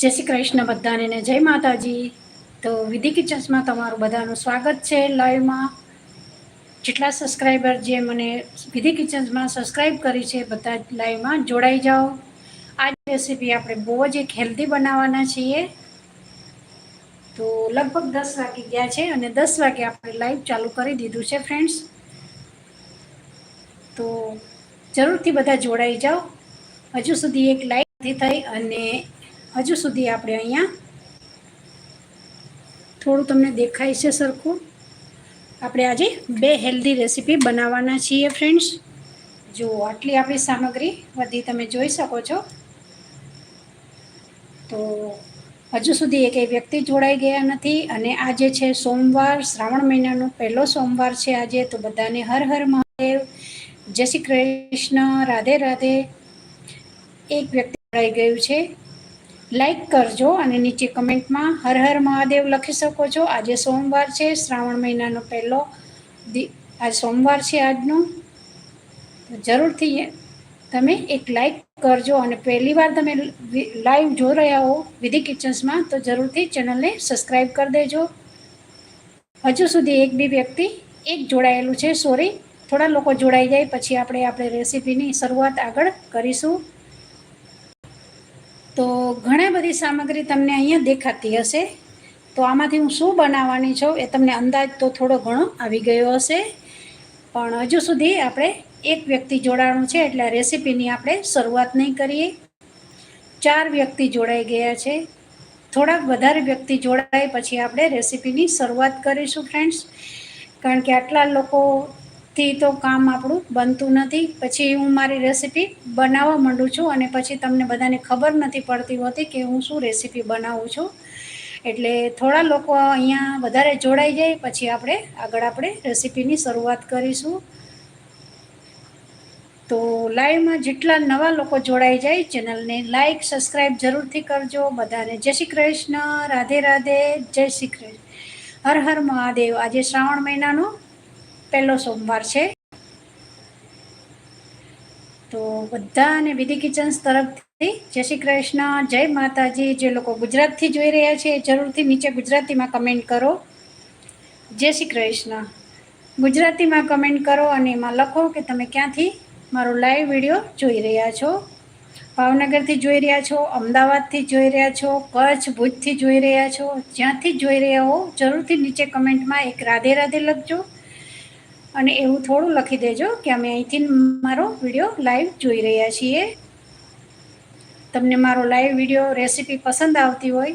જય શ્રી કૃષ્ણ બધાને ને જય માતાજી. તો વિધિ કિચન્સમાં તમારું બધાનું સ્વાગત છે લાઈવમાં. જેટલા સબસ્ક્રાઈબર જે મને વિધિ કિચન્સમાં સબસ્ક્રાઈબ કરી છે બધા લાઈવમાં જોડાઈ જાઓ. આ રેસીપી આપણે બહુ જ એક હેલ્ધી બનાવવાના છીએ. તો લગભગ દસ વાગી ગયા છે અને દસ વાગે આપણે લાઈવ ચાલુ કરી દીધું છે ફ્રેન્ડ્સ તો જરૂરથી બધા જોડાઈ જાઓ. હજુ સુધી એક લાઈવ નથી થઈ અને હજુ સુધી આપણે અહીંયા થોડું તમને દેખાય છે સરખું. આપણે આજે બે હેલ્ધી રેસીપી બનાવવાના છીએ ફ્રેન્ડ્સ. જો આટલી આપણી સામગ્રી બધી તમે જોઈ શકો છો. તો હજુ સુધી એક વ્યક્તિ જોડાઈ ગયા નથી અને આજે છે સોમવાર, શ્રાવણ મહિનાનો પહેલો સોમવાર છે આજે, તો બધાને હર હર મહાદેવ. જય શ્રી કૃષ્ણ, રાધે રાધે. એક વ્યક્તિ જોડાઈ ગયું છે. લાઈક કરજો અને નીચે કમેન્ટમાં હર હર મહાદેવ લખી શકો છો. આજે સોમવાર છે, શ્રાવણ મહિનાનો પહેલો આજ સોમવાર છે આજનો. તો જરૂરથી તમે એક લાઈક કરજો અને પહેલી વાર તમે લાઈવ જોઈ રહ્યા હો વિધિ કિચન્સમાં, તો જરૂરથી ચેનલને સબસ્ક્રાઈબ કરી દેજો. હજુ સુધી એક બી વ્યક્તિ એક જોડાયેલું છે. સોરી, થોડા લોકો જોડાઈ જાય, પછી આપણે આપણે રેસીપીની શરૂઆત આગળ કરીશું. તો ઘણી બધી સામગ્રી તમને અહીંયા દેખાતી હશે. તો આમાંથી હું શું બનાવવાની છું એ તમને અંદાજ તો થોડો ઘણો આવી ગયો હશે. પણ હજુ સુધી આપણે એક વ્યક્તિ જોડાણું છે એટલે રેસીપીની આપણે શરૂઆત નહીં કરીએ. ચાર વ્યક્તિ જોડાઈ ગયા છે. થોડાક વધારે વ્યક્તિ જોડાય પછી આપણે રેસીપીની શરૂઆત કરીશું ફ્રેન્ડ્સ કારણ કે આટલા લોકોથી તો કામ આપણું બનતું નથી. પછી હું મારી રેસીપી બનાવવા માંડું છું અને પછી તમને બધાને ખબર નથી પડતી હોતી કે હું શું રેસીપી બનાવું છું. એટલે થોડા લોકો અહીંયા વધારે જોડાઈ જાય, પછી આપણે આગળ આપણે રેસીપીની શરૂઆત કરીશું. તો લાઈવમાં જેટલા નવા લોકો જોડાઈ જાય, ચેનલને લાઈક સબસ્ક્રાઈબ જરૂરથી કરજો. બધાને જય શ્રી કૃષ્ણ, રાધે રાધે, જય શ્રી કૃષ્ણ. હર હર મહાદેવ. આજે શ્રાવણ મહિનાનો પહેલો સોમવાર છે. તો બધાને વિધિ કિચન્સ તરફથી જય શ્રી કૃષ્ણ, જય માતાજી. જે લોકો ગુજરાતથી જોઈ રહ્યા છે જરૂરથી નીચે ગુજરાતીમાં કમેન્ટ કરો. જય શ્રી કૃષ્ણ. ગુજરાતીમાં કમેન્ટ કરો અને એમાં લખો કે તમે ક્યાંથી મારો લાઈવ વીડિયો જોઈ રહ્યા છો. ભાવનગરથી જોઈ રહ્યા છો, અમદાવાદથી જોઈ રહ્યા છો, કચ્છ, ભુજથી જોઈ રહ્યા છો. જ્યાંથી જોઈ રહ્યા હો, જરૂરથી નીચે કમેન્ટમાં એક રાધે રાધે લખજો. અને એવું થોડું લખી દેજો કે અમે અહીંથી મારો વીડિયો લાઈવ જોઈ રહ્યા છીએ. તમને મારો લાઈવ વીડિયો રેસીપી પસંદ આવતી હોય